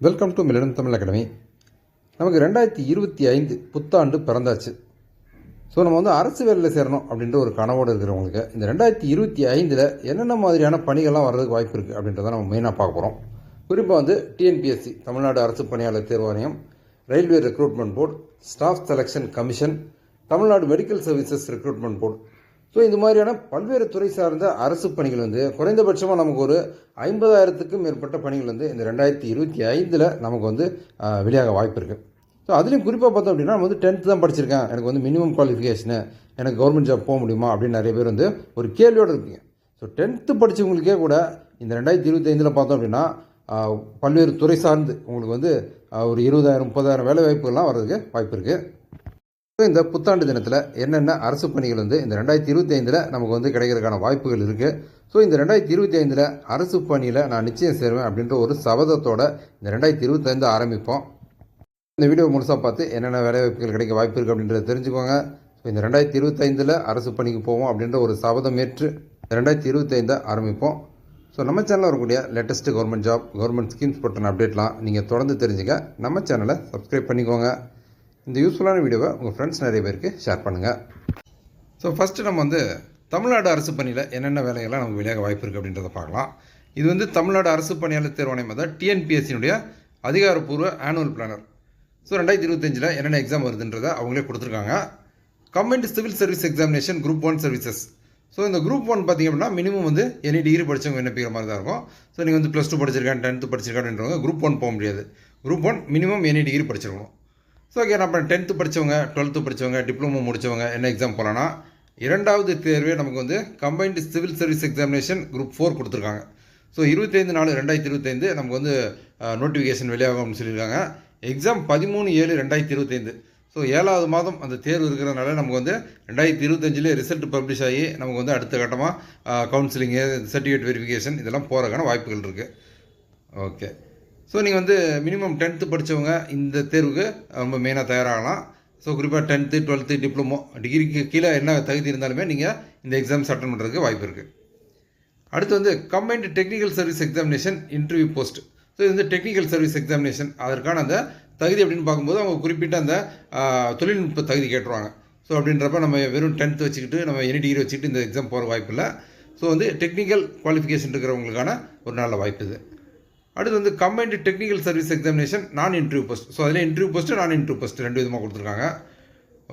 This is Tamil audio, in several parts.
Welcome to Milanam Tamil academy நமக்கு ரெண்டாயிரத்தி இருபத்தி ஐந்து புத்தாண்டு பிறந்தாச்சு. ஸோ நம்ம வந்து அரசு வேலையில் சேரணும் அப்படின்ற ஒரு கனவோடு இருக்கிறவங்களுக்கு இந்த ரெண்டாயிரத்தி இருபத்தி ஐந்தில் என்னென்ன மாதிரியான பணிகள்லாம் வர்றதுக்கு வாய்ப்பு இருக்குது அப்படின்றத நம்ம மெயினாக பார்க்க போகிறோம் குறிப்பாக வந்து டிஎன்பிஎஸ்சி தமிழ்நாடு அரசு பணியாளர் தேர்வாணையம் railway recruitment board staff selection commission Tamil Nadu medical services recruitment board so இந்த மாதிரியான பல்வேறு துறை சார்ந்த அரசு பணிகள் வந்து குறைந்தபட்சமாக நமக்கு ஒரு ஐம்பதாயிரத்துக்கும் மேற்பட்ட பணிகள் வந்து இந்த ரெண்டாயிரத்தி இருபத்தி ஐந்தில் நமக்கு வந்து வெளியாக வாய்ப்பு இருக்குது ஸோ அதுலேயும் குறிப்பாக பார்த்தோம் அப்படின்னா நம்ம வந்து டென்த்து தான் படிச்சிருக்கேன். எனக்கு வந்து மினிமம் குவாலிஃபிகேஷனு எனக்கு கவர்மெண்ட் ஜாப் போக முடியுமா அப்படின்னு நிறைய பேர் வந்து ஒரு கேள்வியோடு இருப்பீங்க. ஸோ டென்த்து படித்தவங்களுக்கே கூட இந்த ரெண்டாயிரத்தி இருபத்தி ஐந்தில் பார்த்தோம் அப்படின்னா பல்வேறு துறை சார்ந்து உங்களுக்கு வந்து ஒரு இருபதாயிரம் முப்பதாயிரம் வேலை வாய்ப்புகள்லாம் வர்றதுக்கு வாய்ப்பு இருக்குது ஸோ இந்த புத்தாண்டு தினத்தில் என்னென்ன அரசு பணிகள் வந்து இந்த ரெண்டாயிரத்தி இருபத்தி ஐந்தில் நமக்கு வந்து கிடைக்கிறதுக்கான வாய்ப்புகள் இருக்குது ஸோ இந்த ரெண்டாயிரத்தி இருபத்தி ஐந்தில் அரசு பணியில் நான் நிச்சயம் சேருவேன் அப்படின்ற ஒரு சபதத்தோட இந்த ரெண்டாயிரத்தி இருபத்தைந்து ஆரம்பிப்போம். இந்த வீடியோ முழுசாக பார்த்து என்னென்ன வேலை வாய்ப்புகள் கிடைக்க வாய்ப்பு இருக்குது அப்படின்றத தெரிஞ்சுக்கோங்க. ஸோ இந்த ரெண்டாயிரத்தி இருபத்தைந்தில் அரசு பணிக்கு போவோம் அப்படின்ற ஒரு சபதம் ஏற்று இந்த ரெண்டாயிரத்தி இருபத்தைந்தை ஆரம்பிப்போம். ஸோ நம்ம சேனலில் வரக்கூடிய latest government job government schemes பற்றின அப்டேட்லாம் நீங்கள் தொடர்ந்து தெரிஞ்சுக்க. நம்ம சேனலை சப்ஸ்கிரைப் பண்ணிக்கோங்க. இந்த யூஸ்ஃபுல்லான வீடியோவை உங்கள் ஃப்ரெண்ட்ஸ் நிறைய பேருக்கு ஷேர் பண்ணுங்கள் ஸோ ஃபஸ்ட்டு நம்ம வந்து தமிழ்நாடு அரசு பணியில் என்னென்ன வேலைகள்லாம் நமக்கு வெளியாக வாய்ப்பு இருக்குது அப்படின்றத பார்க்கலாம். இது வந்து தமிழ்நாடு அரசு பணியாளர் தேர்வாணையம் தான் டிஎன்பிஎஸ்சினுடைய அதிகாரப்பூர்வ ஆனுவல் பிளானர் ஸோ ரெண்டாயிரத்தி இருபத்தஞ்சில் என்னென்ன எக்ஸாம் வருதுன்றதை அவங்களே கொடுத்துருக்காங்க. Combined civil service examination group one services so இந்த குரூப் ஒன் பார்த்திங்க அப்படின்னா மினிமம் வந்து எனி டிகிரி படித்தவங்க விண்ணப்பிக்கிற மாதிரி தான் இருக்கும். ஸோ நீங்கள் வந்து ப்ளஸ் டூ படிச்சிருக்கேன் டென்த்து படிச்சிருக்கேன்றவங்க குரூப் ஒன் போக முடியாது. Group one minimum any degree படிச்சிருக்கணும். ஸோ ஓகே நம்ம டென்த்து படித்தவங்க டுவெல்த்து படித்தவங்க டிப்ளமோ முடித்தவங்க என்ன எக்ஸாம் போகலான்னா இரண்டாவது தேர்வே நமக்கு வந்து combined civil service examination group four கொடுத்துருக்காங்க. ஸோ இருபத்தைந்து நாலு ரெண்டாயிரத்தி இருபத்தைந்து நமக்கு வந்து நோட்டிஃபிகேஷன் வெளியாகும் அப்படின்னு சொல்லியிருக்காங்க. எக்ஸாம் பதிமூணு ஏழு ரெண்டாயிரத்தி இருபத்தைந்து. ஸோ ஏழாவது மாதம் அந்த தேர்வு இருக்கிறதுனால நமக்கு வந்து ரெண்டாயிரத்தி இருபத்தஞ்சிலே ரிசல்ட் பப்ளிஷ் ஆகி நமக்கு வந்து அடுத்த கட்டமாக கவுன்சிலிங்கு சர்டிஃபிகேட் வெரிஃபிகேஷன் இதெல்லாம் போகிறக்கான வாய்ப்புகள் இருக்குது ஓகே ஸோ நீங்கள் வந்து மினிமம் டென்த்து படித்தவங்க இந்த தேர்வுக்கு ரொம்ப மெயினாக தயாராகலாம். ஸோ குறிப்பாக டென்த்து டுவெல்த்து டிப்ளமோ டிகிரிக்கு கீழே என்ன தகுதி இருந்தாலுமே நீங்கள் இந்த எக்ஸாம்ஸ் அட்டன் பண்ணுறதுக்கு வாய்ப்பு இருக்குது அடுத்து வந்து combined technical service examination interview post so இது வந்து டெக்னிக்கல் சர்வீஸ் எக்ஸாமினேஷன் அதற்கான அந்த தகுதி அப்படின்னு பார்க்கும்போது அவங்க குறிப்பிட்ட அந்த தொழில்நுட்ப தகுதி கேட்டுருவாங்க. ஸோ அப்படின்றப்ப நம்ம வெறும் டென்த்து வச்சுக்கிட்டு நம்ம எனி டிகிரி வச்சுக்கிட்டு இந்த எக்ஸாம் போகிற வாய்ப்பு இல்லை. ஸோ வந்து டெக்னிக்கல் குவாலிஃபிகேஷன் இருக்கிறவங்களுக்கான ஒரு நல்ல வாய்ப்பு இது. அடுத்து வந்து கம்பைன்டு டெக்னிக்கல் சர்வீஸ் எக்ஸாமினேஷன் நான் இன்டர்வியூ போஸ்ட் ஸோ அதில் இன்டர்வியூ போஸ்ட்டு நான் இன்டர்வியூ போஸ்ட் ரெண்டு விதமாக கொடுத்துருக்காங்க.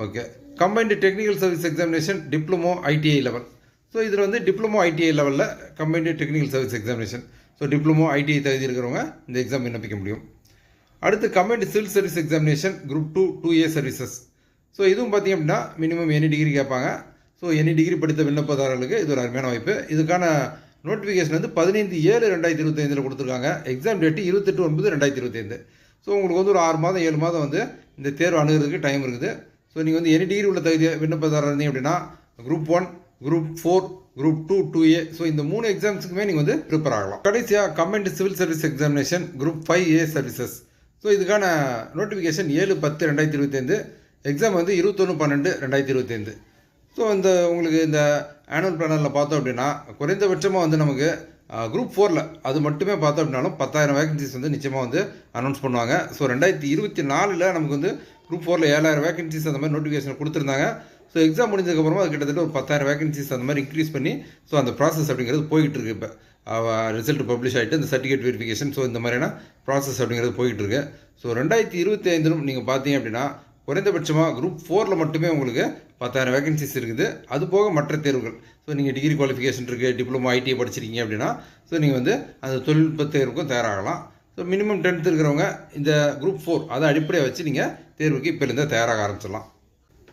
Okay combined technical service examination diploma ITI level so இதில் வந்து டிப்ளமோ ஐடிஐ லெவலில் combined technical service examination so diploma ITI தகுதி இருக்கிறவங்க இந்த எக்ஸாம் விண்ணப்பிக்க முடியும். அடுத்து combined civil service examination group two two A services so இதுவும் பார்த்தீங்க அப்படின்னா மினிமம் எனி டிகிரி கேட்பாங்க. ஸோ எனி டிகிரி படித்த விண்ணப்பதாரர்களுக்கு இது ஒரு அருமையான வாய்ப்பு. இதுக்கான நோட்டிஃபிகேஷன் வந்து பதினைந்து ஏழு ரெண்டாயிரத்தி இருபத்தைந்தில் கொடுத்துருக்காங்க. எக்ஸாம் டேட்டு இருபத்தெட்டு ஒன்பது ரெண்டாயிரத்தி இருபத்தைந்து. ஸோ உங்களுக்கு வந்து ஒரு ஆறு மாதம் ஏழு மாதம் வந்து இந்த தேர்வு அணுகிறதுக்கு டைம் இருக்குது. ஸோ நீங்கள் வந்து எனி டிகிரி உள்ள தகுதி விண்ணப்பதாரர் இருந்தீங்க அப்படின்னா group one group four group two two A so இந்த மூணு எக்ஸாம்ஸுக்குமே நீங்கள் வந்து ப்ரிப்பேர் ஆகலாம். கடைசியாக combined civil service examination group five A services so இதுக்கான நோட்டிஃபிகேஷன் ஏழு பத்து ரெண்டாயிரத்தி இருபத்தைந்து. எக்ஸாம் வந்து இருபத்தொன்று பன்னெண்டு ரெண்டாயிரத்தி இருபத்தைந்து. ஸோ இந்த உங்களுக்கு இந்த ஆனுவல் பிளானரில் பார்த்தோம் அப்படின்னா குறைந்தபட்சமாக வந்து நமக்கு குரூப் ஃபோரில் அது மட்டுமே பார்த்தோம் அப்படின்னாலும் பத்தாயிரம் வேகன்சிஸ் வந்து நிச்சயமாக வந்து அனௌன்ஸ் பண்ணுவாங்க. ஸோ ரெண்டாயிரத்தி இருபத்தி நாலில் நமக்கு வந்து குரூப் ஃபோரில் ஏழாயிரம் வேகன்சிஸ் அந்த மாதிரி நோட்டிஃபிகேஷன் கொடுத்துருந்தாங்க. ஸோ எக்ஸாம் முடிஞ்சதுக்கப்புறமா அது கிட்டத்தட்ட ஒரு பத்தாயிரம் வேகன்சிஸ் அந்த மாதிரி இன்க்ரீஸ் பண்ணி ஸோ அந்த ப்ராசஸ் அப்படிங்கிறது போய்கிட்டு இருக்கு இப்போ. ரிசல்ட் பப்ளிஷ் ஆகிட்டு இந்த சர்டிஃபிகேட் வெரிஃபிகேஷன் ஸோ இந்த மாதிரியான ப்ராசஸ் அப்படிங்கிறது போய்கிட்டு இருக்கு. ஸோ ரெண்டாயிரத்தி இருபத்தி ஐந்திலும் நீங்கள் பார்த்தீங்க அப்படின்னா குறைந்தபட்சமாக குரூப் ஃபோரில் மட்டுமே உங்களுக்கு பத்தாயிரம் வேகன்சிஸ் இருக்குது. அது போக மற்ற தேர்வுகள். ஸோ நீங்கள் டிகிரி குவாலிஃபிகேஷன் இருக்குது டிப்ளமோ ஐடிஐ படிச்சிருக்கீங்க அப்படின்னா ஸோ நீங்கள் வந்து அந்த தொழில்நுட்ப தேர்வுக்கும் தயாராகலாம். ஸோ மினிமம் டென்த் இருக்கிறவங்க இந்த குரூப் ஃபோர் அதை அடிப்படையாக வச்சு நீங்கள் தேர்வுக்கு இப்போலேருந்தே தயாராக ஆரம்பிச்சிடலாம்.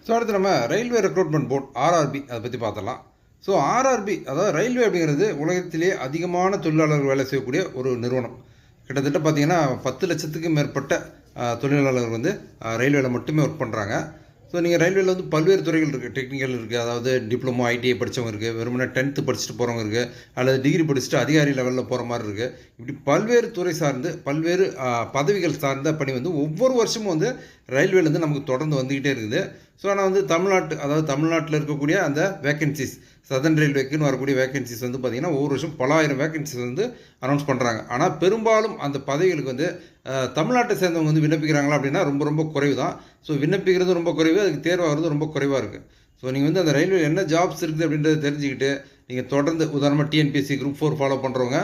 ஸோ அடுத்து நம்ம ரயில்வே ரெக்ரூட்மெண்ட் போர்ட் ஆர்ஆர்பி அதை பற்றி பார்த்தலாம் ஸோ ஆர்ஆர்பி அதாவது ரயில்வே அப்படிங்கிறது உலகத்திலேயே அதிகமான தொழிலாளர்கள் வேலை செய்யக்கூடிய ஒரு நிறுவனம். கிட்டத்தட்ட பார்த்தீங்கன்னா பத்து லட்சத்துக்கும் மேற்பட்ட தொழிலாளர்கள் வந்து ரயில்வேல மட்டுமே ஒர்க் பண்ணுறாங்க ஸோ நீங்கள் ரயில்வேல வந்து பல்வேறு துறைகள் இருக்குது டெக்னிக்கல் இருக்குது அதாவது டிப்ளமோ ஐடிஐ படித்தவங்க இருக்குது வெறுமனே டென்த்து படிச்சுட்டு போகிறவங்க இருக்குது அல்லது டிகிரி படிச்சுட்டு அதிகாரி லெவலில் போகிற மாதிரி இருக்குது இப்படி பல்வேறு துறை சார்ந்து பல்வேறு பதவிகள் சார்ந்த பணி வந்து ஒவ்வொரு வருஷமும் வந்து ரயில்வேலேருந்து நமக்கு தொடர்ந்து வந்துக்கிட்டே இருக்குது. ஸோ ஆனால் வந்து தமிழ்நாட்டு அதாவது தமிழ்நாட்டில் இருக்கக்கூடிய அந்த வேக்கன்சிஸ் சதன் ரயில்வேக்குன்னு வரக்கூடிய வேக்கன்சிஸ் வந்து பார்த்திங்கன்னா ஒவ்வொரு வருஷம் பல ஆயிரம் வந்து அனௌன்ஸ் பண்ணுறாங்க ஆனால் பெரும்பாலும் அந்த பதவிகளுக்கு வந்து தமிழ்நாட்டை சேர்ந்தவங்க வந்து விண்ணப்பிக்கிறாங்களா அப்படின்னா ரொம்ப ரொம்ப குறைவு தான் ஸோ விண்ணப்பிக்கிறது ரொம்ப குறைவு அதுக்கு தேர்வாகிறது ரொம்ப குறைவாக இருக்குது ஸோ நீங்கள் வந்து அந்த ரயில்வே என்ன ஜாப்ஸ் இருக்குது அப்படின்றத தெரிஞ்சுக்கிட்டு நீங்கள் தொடர்ந்து உதாரணமாக டிஎன்பிஎஸ்சி குரூப் ஃபோர் ஃபாலோ பண்ணுறவங்க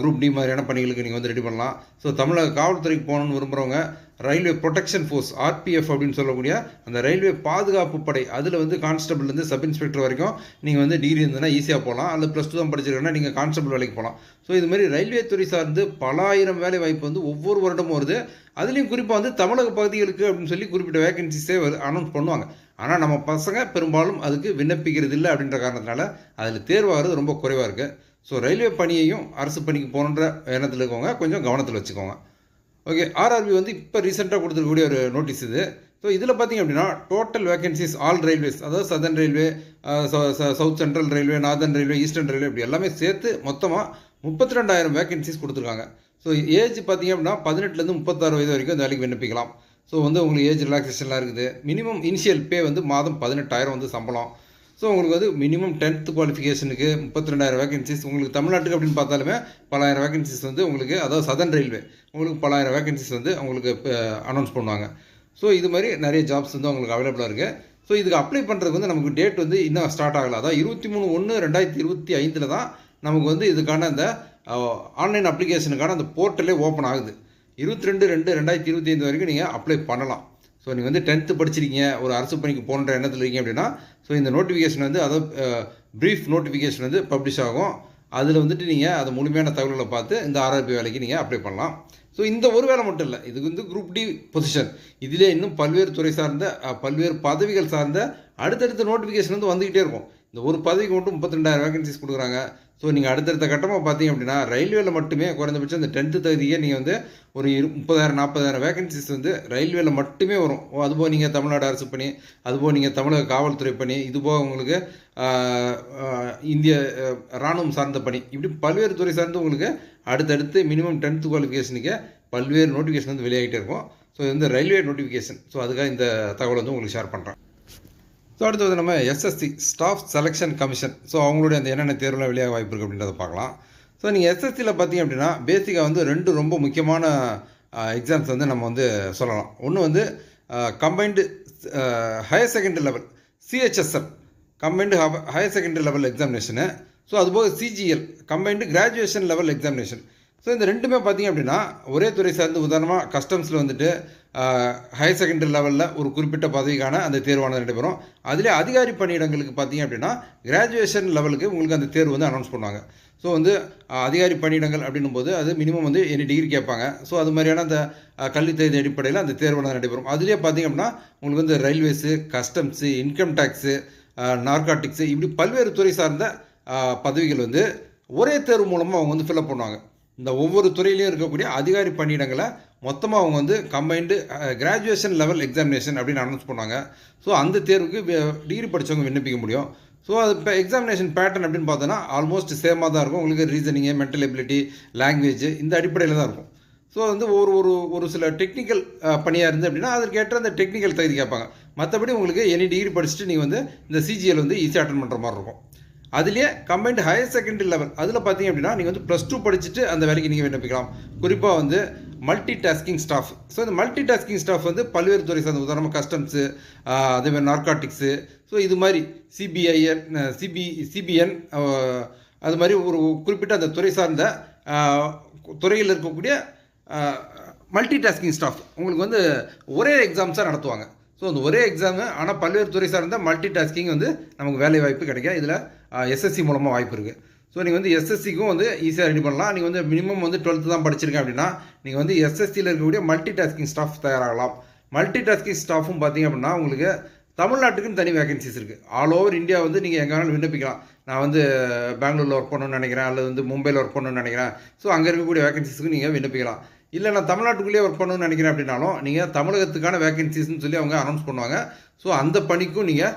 குரூப் டி மாதிரியான பணிகளுக்கு நீங்கள் வந்து ரெடி பண்ணலாம். ஸோ தமிழக காவல்துறைக்கு போகணுன்னு விரும்புகிறவங்க ரயில்வே ப்ரொடெக்ஷன் ஃபோர்ஸ் ஆர்பிஎஃப் அப்படின்னு சொல்லக்கூடிய அந்த ரயில்வே பாதுகாப்பு படை அதில் வந்து கான்ஸ்டபிள்லேருந்து சப் இன்ஸ்பெக்டர் வரைக்கும் நீங்கள் வந்து டிகிரி இருந்ததுன்னா ஈஸியாக போகலாம். அல்லது ப்ளஸ் டூ தான் படிச்சிருக்கேன்னா நீங்கள் கான்ஸ்டபிள் வேலைக்கு போகலாம். ஸோ இது மாதிரி ரயில்வே துறை சார்ந்து பல ஆயிரம் வேலை வாய்ப்பு வந்து ஒவ்வொரு வருடமும் வருது. அதுலேயும் குறிப்பாக வந்து தமிழக பகுதிகளுக்கு அப்படின்னு சொல்லி குறிப்பிட்ட வேகன்சிஸே அனௌன்ஸ் பண்ணுவாங்க. ஆனால் நம்ம பசங்க பெரும்பாலும் அதுக்கு விண்ணப்பிக்கிறது இல்லை அப்படின்ற காரணத்தினால அதில் தேர்வாகிறது ரொம்ப குறைவாக இருக்குது ஸோ ரயில்வே பணியையும் அரசு பணிக்கு போகணுன்ற எண்ணத்தில் இருக்கவங்க கொஞ்சம் கவனத்தில் வச்சுக்கோங்க. ஓகே ஆர்ஆர்பி வந்து இப்போ ரீசெண்டாக கொடுத்துருக்கக்கூடிய ஒரு நோட்டீஸ் இது. ஸோ இதில் பார்த்தீங்க அப்படின்னா டோட்டல் வேகன்சிஸ் ஆல் ரயில்வேஸ் அதாவது southern railway south central railway northern railway eastern railway இப்படி எல்லாமே சேர்த்து மொத்தமாக முப்பத்தி ரெண்டாயிரம் வேகன்சிஸ் கொடுத்துருக்காங்க. ஸோ ஏஜ் பார்த்தீங்க அப்படின்னா பதினெட்டுலேருந்து முப்பத்தாறு வயது வரைக்கும் இந்த வேலைக்கு விண்ணப்பிக்கலாம். ஸோ வந்து உங்களுக்கு ஏஜ் ரிலாக்ஸேஷன்லாம் இருக்குது. மினிமம் இனிஷியல் பே வந்து மாதம் பதினெட்டாயிரம் வந்து சம்பளம். ஸோ உங்களுக்கு வந்து மினிமம் டென்த்து குவாலிஃபிகேஷனுக்கு முப்பத்தி ரெண்டாயிரம் வேகன்சிஸ் உங்களுக்கு தமிழ்நாட்டுக்கு அப்படின்னு பார்த்தாலுமே பலாயிரம் வேகன்சிஸ் வந்து உங்களுக்கு அதாவது சதன் ரயில்வே உங்களுக்கு பலாயிரம் வேகன்சிஸ் வந்து உங்களுக்கு அனௌன்ஸ் பண்ணுவாங்க. ஸோ இது மாதிரி நிறைய ஜாப்ஸ் வந்து உங்களுக்கு அவைலபிளாக இருக்குது ஸோ இதுக்கு அப்ளை பண்ணுறதுக்கு வந்து நமக்கு டேட் வந்து இன்னும் ஸ்டார்ட் ஆகலை. அதாவது இருபத்தி மூணு ஒன்று ரெண்டாயிரத்தி இருபத்தி ஐந்தில் தான் நமக்கு வந்து இதுக்கான அந்த ஆன்லைன் அப்ளிகேஷனுக்கான அந்த போர்ட்டலே ஓப்பன் ஆகுது. இருபத்தி ரெண்டு ரெண்டு ரெண்டாயிரத்தி இருபத்தி ஐந்து வரைக்கும் நீங்கள் அப்ளை பண்ணலாம். ஸோ நீங்கள் வந்து டென்த்து படிச்சிருக்கீங்க ஒரு அரசு பணிக்கு போன்ற எண்ணத்தில் இருக்கீங்க அப்படின்னா ஸோ இந்த நோட்டிஃபிகேஷன் வந்து அதாவது ப்ரீஃப் நோட்டிஃபிகேஷன் வந்து பப்ளிஷ் ஆகும். அதில் வந்துட்டு நீங்கள் அது முழுமையான தகவல்களை பார்த்து இந்த ஆர்ஆர்பி வேலைக்கு நீங்கள் அப்ளை பண்ணலாம். ஸோ இந்த ஒரு வேலை மட்டும் இல்லை இது வந்து குரூப் டி பொசிஷன் இதிலே இன்னும் பல்வேறு துறை சார்ந்த பல்வேறு பதவிகள் சார்ந்த அடுத்தடுத்த நோட்டிஃபிகேஷன் வந்து வந்துக்கிட்டே இருக்கும். இந்த ஒரு பதவிக்கு மட்டும் முப்பத்தி ரெண்டாயிரம் வேகன்சிஸ் கொடுக்குறாங்க. ஸோ நீங்கள் அடுத்தடுத்த கட்டமாக பார்த்தீங்க அப்படின்னா ரயில்வேல மட்டுமே குறைந்தபட்சம் இந்த டென்த்து தகுதியே நீங்கள் வந்து ஒரு இரு முப்பதாயிரம் நாற்பதாயிரம் வேகன்சிஸ் வந்து ரயில்வேல மட்டுமே வரும். ஓ, அதுபோல் நீங்கள் தமிழ்நாடு அரசு பணி அதுபோல் நீங்கள் தமிழக காவல்துறை பணி இதுபோக உங்களுக்கு இந்திய இராணுவம் சார்ந்த பணி. இப்படி பல்வேறு துறை சார்ந்து உங்களுக்கு அடுத்தடுத்து மினிமம் டென்த்து குவாலிஃபிகேஷனுக்கு பல்வேறு நோட்டிஃபிகேஷன் வந்து வெளியாகிட்டே இருக்கும். ஸோ இது வந்து ரயில்வே நோட்டிஃபிகேஷன் ஸோ அதுக்காக இந்த தகவல் வந்து உங்களுக்கு ஷேர் பண்ணுறேன் ஸோ அடுத்து வந்து நம்ம SSC staff selection commission so அவங்களுடைய அந்த என்னென்ன தேர்வுலாம் வெளியாக வாய்ப்பு இருக்குது அப்படின்றத பார்க்கலாம். ஸோ நீங்கள் எஸ்எஸ்சியில் பார்த்தீங்க அப்படின்னா பேசிக்காக வந்து ரெண்டு ரொம்ப முக்கியமான எக்ஸாம்ஸ் வந்து நம்ம வந்து சொல்லலாம். ஒன்று வந்து combined higher secondary level CHSL combined higher secondary level examination so அதுபோக CGL combined graduation level examination so இந்த ரெண்டுமே பார்த்தீங்க அப்படின்னா ஒரே துறை சார்ந்து உதாரணமாக கஸ்டம்ஸில் வந்துட்டு ஹையர் செகண்டரி லெவலில் ஒரு குறிப்பிட்ட பதவிக்கான அந்த தேர்வானது நடைபெறும். அதிலே அதிகாரி பணியிடங்களுக்கு பார்த்தீங்க அப்படின்னா கிராஜுவேஷன் லெவலுக்கு உங்களுக்கு அந்த தேர்வு வந்து அனௌன்ஸ் பண்ணுவாங்க. ஸோ வந்து அதிகாரி பணியிடங்கள் அப்படின்னும் போது அது மினிமம் வந்து எனி டிகிரி கேட்பாங்க. ஸோ அது மாதிரியான அந்த கல்வி கல்வித் தகுதி அடிப்படையில் அந்த தேர்வானது நடைபெறும். அதிலே பார்த்தீங்க அப்படின்னா உங்களுக்கு வந்து railways customs income tax narcotics இப்படி பல்வேறு துறை சார்ந்த பதவிகள் வந்து ஒரே தேர்வு மூலமாக அவங்க வந்து ஃபில்அப் பண்ணுவாங்க. இந்த ஒவ்வொரு துறையிலையும் இருக்கக்கூடிய அதிகாரி பணியிடங்களை மொத்தமாக அவங்க வந்து கம்பைண்டு கிராஜுவேஷன் லெவல் எக்ஸாமினேஷன் அப்படின்னு அனௌன்ஸ் பண்ணாங்க. ஸோ அந்த தேர்வுக்கு டிகிரி படித்தவங்க விண்ணப்பிக்க முடியும். ஸோ அது இப்போ எக்ஸாமினேஷன் பேட்டர்ன் அப்படின்னு பார்த்தோன்னா ஆல்மோஸ்ட் சேமாக தான் இருக்கும். உங்களுக்கு ரீசனிங்கு மென்டல் எபிலிட்டி லாங்குவேஜ் இந்த அடிப்படையில் தான் இருக்கும். ஸோ வந்து ஒரு ஒரு ஒரு சில டெக்னிக்கல் பணியாக இருந்து அப்படின்னா அதற்கேற்ற அந்த டெக்னிக்கல் தகுதி கேட்பாங்க. மற்றபடி உங்களுக்கு எனி டிகிரி படிச்சுட்டு நீங்கள் வந்து இந்த சிஜிஎல் வந்து ஈஸியாக அட்டன் பண்ணுற மாதிரி இருக்கும். அதுலேயே கம்பைன்டு ஹையர் செகண்டரி லெவல் அதில் பார்த்தீங்க அப்படின்னா நீங்கள் வந்து ப்ளஸ் டூ படிச்சுட்டு அந்த வேலைக்கு நீங்கள் விண்ணப்பிக்கலாம். குறிப்பாக வந்து மல்டி டாஸ்கிங் ஸ்டாஃப் ஸோ இந்த மல்டி டாஸ்கிங் ஸ்டாஃப் வந்து பல்வேறு துறை சார்ந்த உதாரணமாக கஸ்டம்ஸு அதேமாதிரி நார்காட்டிக்ஸு ஸோ இது மாதிரி சிபிஐஎன் சிபி சிபிஎன் அது மாதிரி ஒரு குறிப்பிட்ட அந்த துறை சார்ந்த துறையில் இருக்கக்கூடிய மல்டி டாஸ்கிங் ஸ்டாஃப் உங்களுக்கு வந்து ஒரே எக்ஸாம்ஸாக நடத்துவாங்க. ஸோ அந்த ஒரே எக்ஸாமு ஆனால் பல்வேறு துறை சார்ந்த மல்டி டாஸ்கிங் வந்து நமக்கு வேலை வாய்ப்பு கிடைக்கும் இதில் எஸ்எஸ்சி மூலமாக வாய்ப்பு இருக்குது ஸோ நீங்கள் வந்து எஸ்எஸ்சிக்கும் வந்து ஈஸியாக ரெடி பண்ணலாம். நீங்கள் வந்து மினிமம் வந்து டுவெல்த்து தான் படிச்சிருக்கேன் அப்படின்னா நீங்கள் வந்து எஸ்எஸ்சியில் இருக்கக்கூடிய மல்டி டாஸ்கிங் ஸ்டாஃப் தயாராகலாம். மல்டி டாஸ்கிங் ஸ்டாஃபும் பார்த்தீங்க அப்படின்னா உங்களுக்கு தமிழ்நாட்டுக்குன்னு தனி வேகன்சிஸ் இருக்குது ஆல் ஓவர் இந்தியா வந்து நீங்கள் எங்கே வேணாலும் விண்ணப்பிக்கலாம். நான் வந்து பெங்களூரில் ஒர்க் பண்ணணும்னு நினைக்கிறேன் அல்லது வந்து மும்பையில் ஒர்க் பண்ணணும்னு நினைக்கிறேன். ஸோ அங்கே இருக்கக்கூடிய வேகன்சிஸ்க்கு நீங்கள் விண்ணப்பிக்கலாம். இல்லை நான் தமிழ்நாட்டுக்குள்ளேயே ஒர்க் பண்ணணும்னு நினைக்கிறேன் அப்படின்னாலும் நீங்கள் தமிழகத்துக்கான வேகன்சிஸ்னு சொல்லி அவங்க அனௌன்ஸ் பண்ணுவாங்க. ஸோ அந்த பணிக்கும் நீங்கள்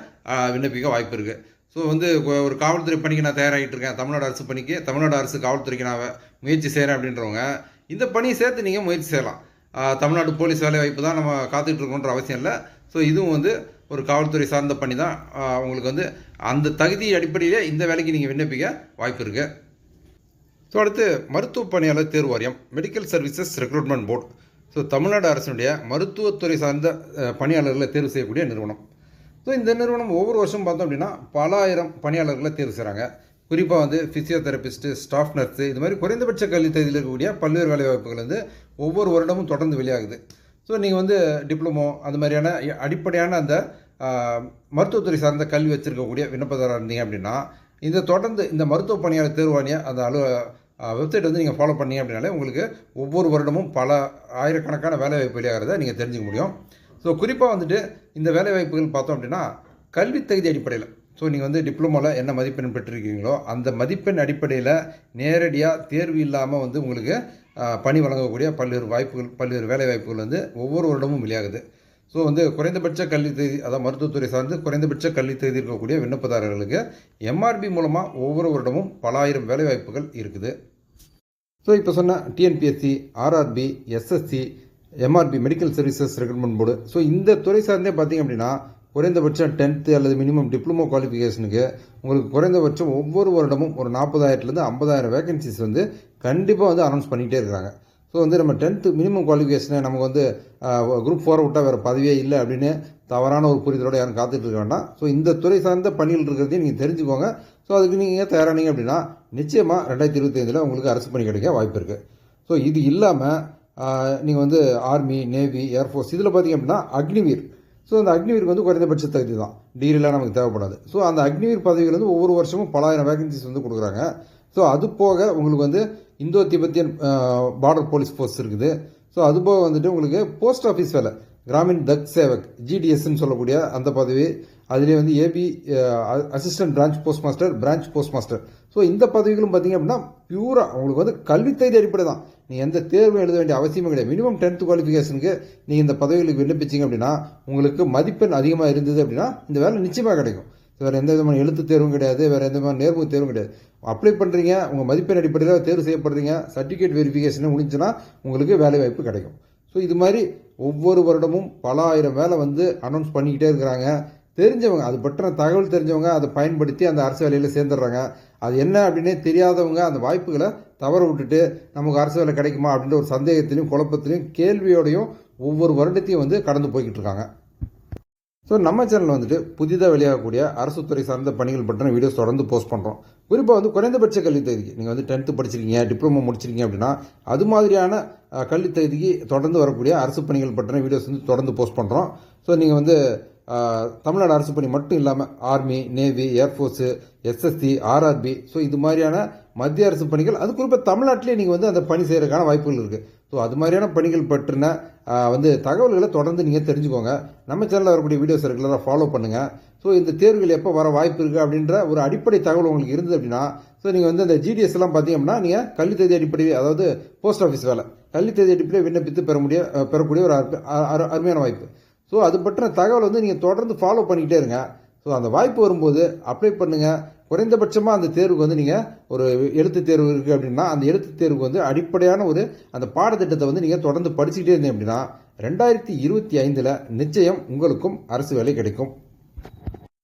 விண்ணப்பிக்க வாய்ப்பு இருக்குது ஸோ வந்து ஒரு காவல்துறை பணிக்கு நான் தயாராகிட்டு இருக்கேன். தமிழ்நாடு அரசு பணிக்கு. தமிழ்நாடு அரசு காவல்துறைக்கு நான் முயற்சி செய்கிறேன் அப்படின்றவங்க. இந்த பணியை சேர்த்து நீங்கள் முயற்சி செய்யலாம். தமிழ்நாடு போலீஸ் வேலை வாய்ப்பு தான் நம்ம காத்துக்கிட்டு இருக்கோன்ற அவசியம் இல்லை. ஸோ இதுவும் வந்து ஒரு காவல்துறை சார்ந்த பணி தான். உங்களுக்கு வந்து அந்த தகுதி அடிப்படையிலே இந்த வேலைக்கு நீங்கள் விண்ணப்பிக்க வாய்ப்பு இருக்குது ஸோ அடுத்து மருத்துவ பணியாளர் தேர்வு வாரியம் medical services recruitment board so Tamil Nadu அரசினுடைய மருத்துவத்துறை சார்ந்த பணியாளர்களை தேர்வு செய்யக்கூடிய நிறுவனம். ஸோ இந்த நிறுவனம் ஒவ்வொரு வருஷம் பார்த்தோம் அப்படின்னா பல ஆயிரம் பணியாளர்களை தேர்வு செய்கிறாங்க குறிப்பாக வந்து ஃபிசியோதெரபிஸ்ட்டு ஸ்டாஃப் நர்ஸு இது மாதிரி குறைந்தபட்ச கல்வி தகுதியில் இருக்கக்கூடிய பல்வேறு வேலைவாய்ப்புகள் வந்து ஒவ்வொரு வருடமும் தொடர்ந்து வெளியாகுது. ஸோ நீங்கள் வந்து டிப்ளமோ அது மாதிரியான அடிப்படையான அந்த மருத்துவத்துறை சார்ந்த கல்வி வச்சுருக்கக்கூடிய விண்ணப்பதாரர் இருந்தீங்க அப்படின்னா இந்த தொடர்ந்து இந்த மருத்துவ பணியாளர் தேர்வாணிய அந்த அலுவ வெப்சைட் வந்து நீங்கள் ஃபாலோ பண்ணீங்க அப்படின்னாலே உங்களுக்கு ஒவ்வொரு வருடமும் பல ஆயிரக்கணக்கான வேலைவாய்ப்பு வெளியாகிறத நீங்கள் தெரிஞ்சுக்க முடியும். ஸோ குறிப்பாக வந்துட்டு இந்த வேலைவாய்ப்புகள் பார்த்தோம் அப்படின்னா கல்வி தகுதி அடிப்படையில். ஸோ நீங்கள் வந்து டிப்ளமோவில் என்ன மதிப்பெண் பெற்றிருக்கீங்களோ அந்த மதிப்பெண் அடிப்படையில் நேரடியாக தேர்வு இல்லாமல் வந்து உங்களுக்கு பணி வழங்கக்கூடிய பல்வேறு வாய்ப்புகள் பல்வேறு வேலைவாய்ப்புகள் வந்து ஒவ்வொரு வருடமும் வெளியாகுது. ஸோ வந்து குறைந்தபட்ச கல்வி தகுதி அதாவது மருத்துவத்துறை சார்ந்து குறைந்தபட்ச கல்வி தகுதி இருக்கக்கூடிய விண்ணப்பதாரர்களுக்கு எம்ஆர்பி மூலமாக ஒவ்வொரு வருடமும் பல ஆயிரம் வேலைவாய்ப்புகள் இருக்குது. ஸோ இப்போ சொன்ன TNPSC RRB SSC MRB medical services recruitment board so இந்த துறை சார்ந்தே பார்த்தீங்க அப்படின்னா குறைந்தபட்சம் டென்த்து அல்லது மினிமம் டிப்ளமோ குவாலிஃபிகேஷனுக்கு உங்களுக்கு குறைந்தபட்சம் ஒவ்வொரு வருடமும் ஒரு நாற்பதாயிரத்துலேருந்து ஐம்பதாயிரம் வேகன்சிஸ் வந்து கண்டிப்பாக வந்து அனௌன்ஸ் பண்ணிகிட்டே இருக்கிறாங்க ஸோ வந்து நம்ம டென்த்து மினிமம் குவாலிஃபிகேஷனை நமக்கு வந்து குரூப் ஃபோரை விட்டால் வேறு பதவியே இல்லை அப்படின்னு தவறான ஒரு புரிதலோடு யாரும் காத்துட்டு இருக்க வேண்டாம். ஸோ இந்த துறை சார்ந்த பணிகள் இருக்கிறதையும் நீங்கள் தெரிஞ்சுக்கோங்க. ஸோ அதுக்கு நீங்கள் தயாரானீங்க அப்படின்னா நிச்சயமாக ரெண்டாயிரத்தி இருபத்தைந்தில் உங்களுக்கு அரசு பணி கிடைக்க வாய்ப்பு இருக்குது ஸோ இது இல்லாமல் நீங்கள் வந்து ஆர்மி நேவி ஏர்ஃபோர்ஸ் இதில் பார்த்தீங்க அப்படின்னா அக்னிவீர். ஸோ அந்த அக்னிவீருக்கு வந்து குறைந்தபட்ச தகுதி தான். டிகிரிலாம் நமக்கு தேவைப்படாது. ஸோ அந்த அக்னிவீர் பதவிகள் வந்து ஒவ்வொரு வருஷமும் பலாயிரம் வேகன்சிஸ் வந்து கொடுக்குறாங்க. ஸோ அது போக உங்களுக்கு வந்து Indo Tibetan border police force இருக்குது. ஸோ அது போக வந்துட்டு உங்களுக்கு போஸ்ட் ஆஃபீஸ் வேலை. கிராமின் தக் சேவக் ஜிடிஎஸ்ன்னு சொல்லக்கூடிய அந்த பதவி. அதிலே வந்து AB assistant branch post master branch post master so இந்த பதவிகளும் பார்த்தீங்க அப்படின்னா பியூராக உங்களுக்கு வந்து கல்வித்தகுதி அடிப்படை தான். நீங்கள் எந்த தேர்வும் எழுத வேண்டிய அவசியமும் கிடையாது. மினிமம் டென்த் குவாலிஃபிகேஷனுக்கு நீங்கள் இந்த பதவிகளுக்கு விண்ணப்பிச்சிங்க அப்படின்னா உங்களுக்கு மதிப்பெண் அதிகமாக இருந்தது அப்படின்னா இந்த வேலை நிச்சயமாக கிடைக்கும். வேறு எந்த விதமான எழுத்து தேர்வும் கிடையாது வேறு எந்த விதமான நேர்முக தேர்வும் கிடையாது. அப்ளை பண்ணுறீங்க உங்கள் மதிப்பெண் அடிப்படையில் தேர்வு செய்யப்படுறீங்க சர்டிஃபிகேட் வெரிஃபிகேஷன் முடிஞ்சுன்னா உங்களுக்கு வேலை வாய்ப்பு கிடைக்கும். ஸோ இது மாதிரி ஒவ்வொரு வருடமும் பல ஆயிரம் வேலை வந்து அனௌன்ஸ் பண்ணிக்கிட்டே இருக்கிறாங்க. தெரிஞ்சவங்க அது பற்றின தகவல் தெரிஞ்சவங்க அதை பயன்படுத்தி அந்த அரசு வேலையில் சேர்ந்துடுறாங்க. அது என்ன அப்படின்னே தெரியாதவங்க அந்த வாய்ப்புகளை தவற விட்டுட்டு நமக்கு அரசு வேலை கிடைக்குமா அப்படின்ற ஒரு சந்தேகத்திலையும் குழப்பத்திலையும் கேள்வியோடையும் ஒவ்வொரு வருடத்தையும் வந்து கடந்து போய்கிட்டு இருக்காங்க. ஸோ நம்ம சேனலில் வந்துட்டு புதிதாக வெளியாகக்கூடிய அரசு துறை சார்ந்த பணிகள் பற்றின வீடியோஸ் தொடர்ந்து போஸ்ட் பண்ணுறோம் குறிப்பாக வந்து குறைந்தபட்ச கல்வி தகுதிக்கு. நீங்கள் வந்து டென்த்து படிச்சிருக்கீங்க டிப்ளமோ முடிச்சிருக்கீங்க அப்படின்னா அது மாதிரியான கல்வி தகுதிக்கு தொடர்ந்து வரக்கூடிய அரசு பணிகள் பற்றின வீடியோஸ் வந்து தொடர்ந்து போஸ்ட் பண்ணுறோம் ஸோ நீங்கள் வந்து தமிழ்நாடு அரசு பணி மட்டும் இல்லாமல் army navy air force SSC RRB. So இது மாதிரியான மத்திய அரசு பணிகள் அது குறிப்பாக தமிழ்நாட்டிலே நீங்கள் வந்து அந்த பணி செய்கிறதுக்கான வாய்ப்புகள் இருக்குது ஸோ அது மாதிரியான பணிகள் பற்றின வந்து தகவல்களை தொடர்ந்து நீங்கள் தெரிஞ்சுக்கோங்க. நம்ம சேனலில் வரக்கூடிய வீடியோஸ் ரெகுலராக ஃபாலோ பண்ணுங்கள் ஸோ இந்த தேர்வுகள் எப்போ வர வாய்ப்பு இருக்குது அப்படின்ற ஒரு அடிப்படை தகவல் உங்களுக்கு இருந்தது அப்படின்னா ஸோ நீங்கள் வந்து அந்த ஜிடிஎஸ் எல்லாம் பார்த்தீங்க அப்படின்னா நீங்கள் கல்வி தேதி அடிப்படை அதாவது போஸ்ட் ஆஃபீஸ் வேலை கல்வி தேதி அடிப்படையில் விண்ணப்பித்து பெற முடிய பெறக்கூடிய ஒரு அ- அரு- அருமையான வாய்ப்பு. ஸோ அது பற்றின தகவல் வந்து நீங்கள் தொடர்ந்து ஃபாலோ பண்ணிக்கிட்டே இருங்க. ஸோ அந்த வாய்ப்பு வரும்போது அப்ளை பண்ணுங்கள் குறைந்தபட்சமாக அந்த தேர்வுக்கு வந்து நீங்கள் ஒரு எழுத்து தேர்வு இருக்குது அப்படின்னா அந்த எழுத்து தேர்வுக்கு வந்து அடிப்படையான ஒரு அந்த பாடத்திட்டத்தை வந்து நீங்கள் தொடர்ந்து படிச்சுக்கிட்டே இருந்தீங்க அப்படின்னா ரெண்டாயிரத்தி இருபத்தி ஐந்தில் நிச்சயம் உங்களுக்கும் அரசு வேலை கிடைக்கும்.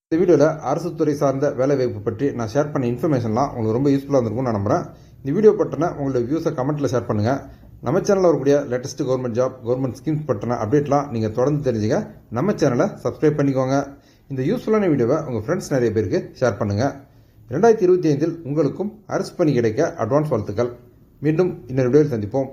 இந்த வீடியோவில் அரசு துறை சார்ந்த வேலைவாய்ப்பு பற்றி நான் ஷேர் பண்ண இன்ஃபர்மேஷன்லாம் உங்களுக்கு ரொம்ப யூஸ்ஃபுல்லாக இருந்திருக்கும்னு நான் நம்புகிறேன் இந்த வீடியோ பற்றின உங்களோட வியூஸை கமெண்ட்டில் ஷேர் பண்ணுங்கள் நம்ம சேனலில் வரக்கூடிய latest government job government schemes பற்றின அப்டேட்லாம் நீங்கள் தொடர்ந்து தெரிஞ்சுங்க நம்ம சேனலை சப்ஸ்கிரைப் பண்ணிக்கோங்க. இந்த யூஸ்ஃபுல்லான வீடியோவை உங்கள் ஃப்ரெண்ட்ஸ் நிறைய பேருக்கு ஷேர் பண்ணுங்கள் ரெண்டாயிரத்தி இருபத்தி ஐந்தில் உங்களுக்கும் அரசு பணி கிடைக்க அட்வான்ஸ் வாழ்த்துக்கள். மீண்டும் இன்னொரு வீடியோவில் சந்திப்போம்.